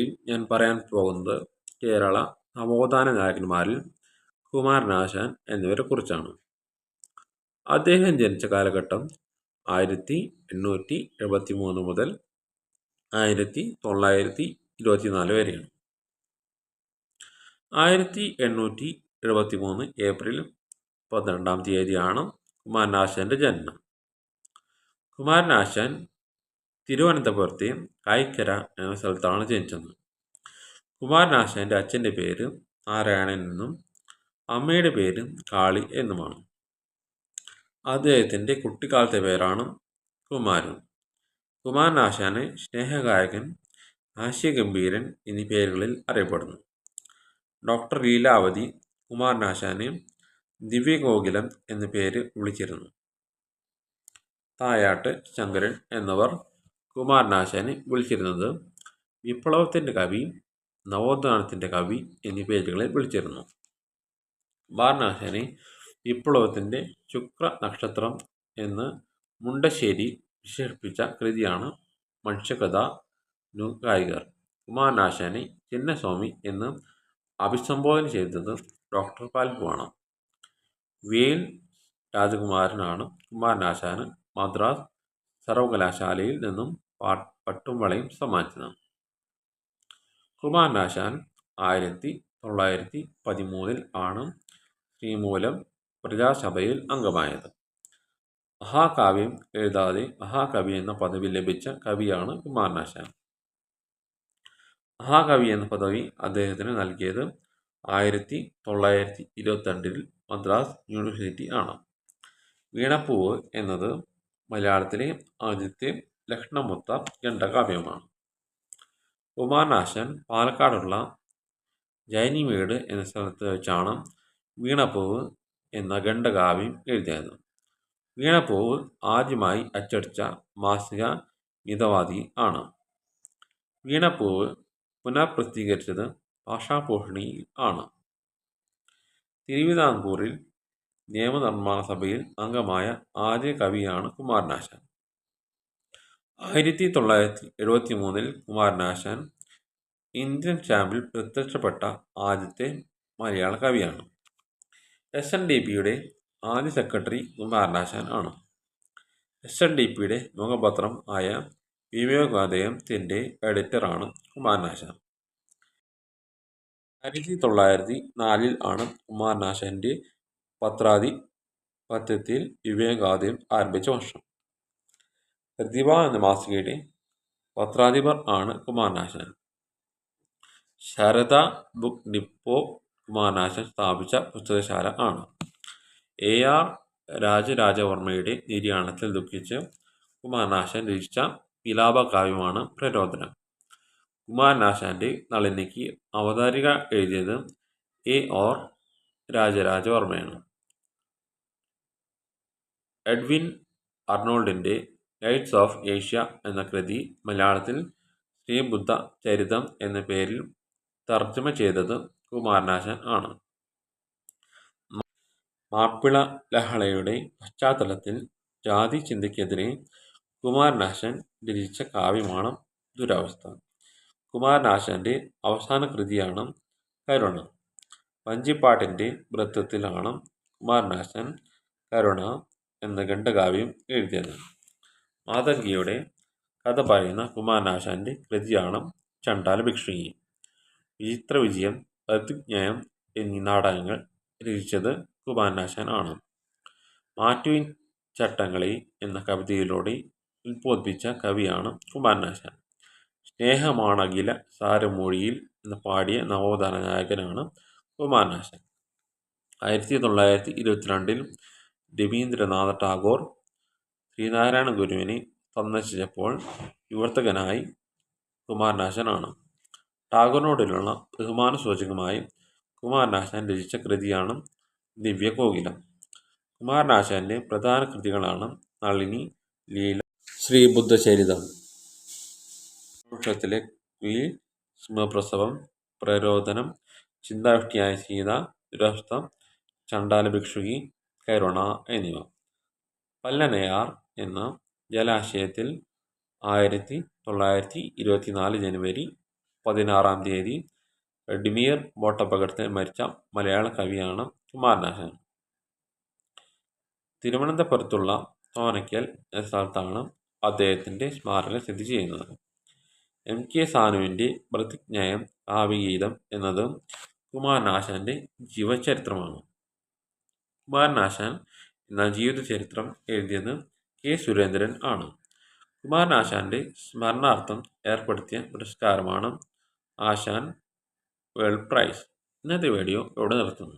വീഡിയോയിൽ ഞാൻ പറയാൻ പോകുന്നത് കേരള നവോത്ഥാന നായകന്മാരിൽ കുമാരനാശാൻ എന്നിവരെ കുറിച്ചാണ്. അദ്ദേഹം ജനിച്ച കാലഘട്ടം ആയിരത്തി എണ്ണൂറ്റി എഴുപത്തി മൂന്ന് മുതൽ ആയിരത്തി തൊള്ളായിരത്തി ഇരുപത്തി നാല് വരെയാണ്. ആയിരത്തി എണ്ണൂറ്റി എഴുപത്തി മൂന്ന് ഏപ്രിൽ പന്ത്രണ്ടാം തീയതിയാണ് കുമാരനാശാന്റെ ജനനം. കുമാരനാശാൻ തിരുവനന്തപുരത്തെ കായിക്കര എന്ന സ്ഥലത്താണ് ജനിച്ചത്. കുമാരനാശാന്റെ അച്ഛന്റെ പേര് നാരായണൻ എന്നും അമ്മയുടെ പേര് കാളി എന്നുമാണ്. അദ്ദേഹത്തിന്റെ കുട്ടിക്കാലത്തെ പേരാണ് കുമാരൻ. കുമാരനാശാന് സ്നേഹഗായകൻ ഹാസ്യഗംഭീരൻ എന്നീ പേരുകളിൽ അറിയപ്പെടുന്നു. ഡോക്ടർ ലീലാവതി കുമാരനാശാന് ദിവ്യഗോകുലം എന്ന പേര് വിളിച്ചിരുന്നു. തായാട്ട് ശങ്കരൻ എന്നിവർ കുമാരനാശാനെ വിളിച്ചിരുന്നത് വിപ്ലവത്തിന്റെ കവി നവോത്ഥാനത്തിന്റെ കവി എന്നീ പേരുകളിൽ വിളിച്ചിരുന്നു. കുമാരനാശാനെ വിപ്ലവത്തിന്റെ ശുക്ര നക്ഷത്രം എന്ന് മുണ്ടശ്ശേരി വിശേഷിപ്പിച്ച കൃതിയാണ് മനുഷ്യകഥ കായികർ കുമാരനാശാനെ ചിന്നസ്വാമി എന്ന് അഭിസംബോധന ചെയ്തത് ഡോക്ടർ പാൽപുവാണ് വേൽ രാജകുമാരനാണ് കുമാരനാശാന് മദ്രാസ് സർവകലാശാലയിൽ നിന്നും പട്ടും വളയും കുർബാൻ കുമാരനാശാൻ ആയിരത്തി തൊള്ളായിരത്തി പതിമൂന്നിൽ ആണ് ശ്രീമൂലം പ്രജാസഭയിൽ അംഗമായത്. മഹാകാവ്യം എഴുതാതെ മഹാകവി എന്ന പദവി ലഭിച്ച കവിയാണ് കുമാരനാശാൻ മഹാകവി എന്ന പദവി അദ്ദേഹത്തിന് നൽകിയത് ആയിരത്തി തൊള്ളായിരത്തി ഇരുപത്തിരണ്ടിൽ മദ്രാസ് യൂണിവേഴ്സിറ്റി ആണ്. വീണപ്പൂവ് എന്നത് മലയാളത്തിലെ ആദ്യത്തെ ലക്ഷണമൊത്ത ഖണ്ഡകാവ്യമാണ്. കുമാരനാശൻ പാലക്കാടുള്ള ജൈനിമേട് എന്ന സ്ഥലത്ത് വെച്ചാണ് വീണപ്പൂവ് എന്ന ഖണ്ഡകാവ്യം എഴുതിയത്. വീണപ്പൂവ് ആദ്യമായി അച്ചടിച്ച മാസിക മിതവാദി ആണ്. വീണപ്പൂവ് പുനഃപ്രസിദ്ധീകരിച്ചത് ഭാഷാഭൂഷണിയിൽ ആണ്. തിരുവിതാംകൂറിൽ നിയമനിർമ്മാണ സഭയിൽ അംഗമായ ആദ്യ കവിയാണ് കുമാരനാശാൻ. ആയിരത്തി തൊള്ളായിരത്തി എഴുപത്തി മൂന്നിൽ കുമാരനാശാൻ ഇന്ത്യൻ ചാമ്പിൽ പ്രത്യക്ഷപ്പെട്ട ആദ്യത്തെ മലയാള കവിയാണ്. എസ് എൻ ഡി പിയുടെ ആദ്യ സെക്രട്ടറി കുമാരനാശാൻ ആണ്. എസ് എൻ ഡി പിയുടെ മുഖപത്രം ആയ വിവേകാദയത്തിന്റെ എഡിറ്ററാണ് കുമാരനാശാൻ. ആയിരത്തി തൊള്ളായിരത്തി നാലിൽ ആണ് കുമാരനാശാന്റെ പത്രാധിപത്യത്തിൽ വിവേകാദയം ആരംഭിച്ച വർഷം. പ്രതിഭ എന്ന മാസികയുടെ പത്രാധിപർ ആണ് കുമാരനാശാൻ. ശാരദ ബുക്ക് ഡിപ്പോ കുമാരനാശൻ സ്ഥാപിച്ച പുസ്തകശാല ആണ്. എ ആർ രാജരാജവർമ്മയുടെ നിര്യാണത്തിൽ ദുഃഖിച്ച് കുമാരനാശൻ രചിച്ച വിലാപകാവ്യമാണ് പ്രരോദനം കുമാരനാശാന്റെ നളിനിക്ക് അവതാരിക എഴുതിയത് എ ഓർ രാജരാജവർമ്മയാണ്. എഡ്വിൻ അർണോൾഡിന്റെ ഗൈഡ്സ് ഓഫ് ഏഷ്യ എന്ന കൃതി മലയാളത്തിൽ ശ്രീബുദ്ധ ചരിതം എന്ന പേരിൽ തർജമ ചെയ്തത് കുമാരനാശൻ ആണ്. മാപ്പിള ലഹളയുടെ പശ്ചാത്തലത്തിൽ ജാതി ചിന്തയ്ക്കെതിരെ കുമാരനാശൻ രചിച്ച കാവ്യമാണ് ദുരവസ്ഥ. കുമാരനാശാന്റെ അവസാന കൃതിയാണ് കരുണ. വഞ്ചിപ്പാട്ടിന്റെ വൃത്തത്തിലാണ് കുമാരനാശൻ കരുണ എന്ന ഖണ്ഡകാവ്യം എഴുതിയത്. മാതംഗിയുടെ കഥ പറയുന്ന കുമാരനാശാന്റെ കൃതിയാണ് ചണ്ടാല ഭിക്ഷുകി വിചിത്ര വിജയം പ്രതിജ്ഞയം എന്നീ നാടകങ്ങൾ രചിച്ചത് കുമാരനാശാൻ ആണ് മാറ്റുവിൻ ചട്ടങ്ങളെ എന്ന കവിതയിലൂടെ ഉത്ബോധിപ്പിച്ച കവിയാണ് കുമാരനാശാൻ. സ്നേഹമാണകില സാരമൊഴിയിൽ എന്ന് പാടിയ നവോത്ഥാന നായകനാണ് കുമാരനാശാൻ. ആയിരത്തി തൊള്ളായിരത്തി ഇരുപത്തിരണ്ടിൽ രവീന്ദ്രനാഥ ടാഗോർ ശ്രീനാരായണ ഗുരുവിനെ സന്ദർശിച്ചപ്പോൾ വിവർത്തകനായി കുമാരനാശാനാണ്. ടാഗോറിനോടുള്ള ബഹുമാന സൂചകമായി കുമാരനാശാൻ രചിച്ച കൃതിയാണ് ദിവ്യകോകിലം. കുമാരനാശാന്റെ പ്രധാന കൃതികളാണ് നളിനി ലീല ശ്രീബുദ്ധചരിതം വൃക്ഷത്തിലെ കുയിൽ സ്മപ്രസവം പ്രരോധനം ചിന്താവിഷ്ടിയായ സീത ദുരവസ്ഥ ചണ്ടാല ഭിക്ഷുകി കരുണ എന്നിവ. പല്ലനയാർ എന്ന ജലാശയത്തിൽ ആയിരത്തി തൊള്ളായിരത്തി ഇരുപത്തി നാല് ജനുവരി പതിനാറാം തീയതി ഡിമിയർ ബോട്ടപകടത്തിൽ മരിച്ച മലയാള കവിയാണ് കുമാരനാശാൻ. തിരുവനന്തപുരത്തുള്ള തോനയ്ക്കൽ എന്ന സ്ഥലത്താണ് അദ്ദേഹത്തിന്റെ സ്മാരകം സ്ഥിതി ചെയ്യുന്നത്. എം കെ സാനുവിന്റെ പ്രതിജ്ഞയം കാവ്യഗീതം എന്നതും കുമാരനാശാന്റെ ജീവചരിത്രമാണ്. കുമാരനാശാൻ എന്ന ജീവിതചരിത്രം എഴുതിയത് കെ സുരേന്ദ്രൻ ആണ്. കുമാരനാശാന്റെ സ്മരണാർത്ഥം ഏർപ്പെടുത്തിയ പുരസ്കാരമാണ് ആശാൻ വേൾഡ് പ്രൈസ്. ഇന്നത്തെ വീഡിയോ ഇവിടെ നിർത്തുന്നു.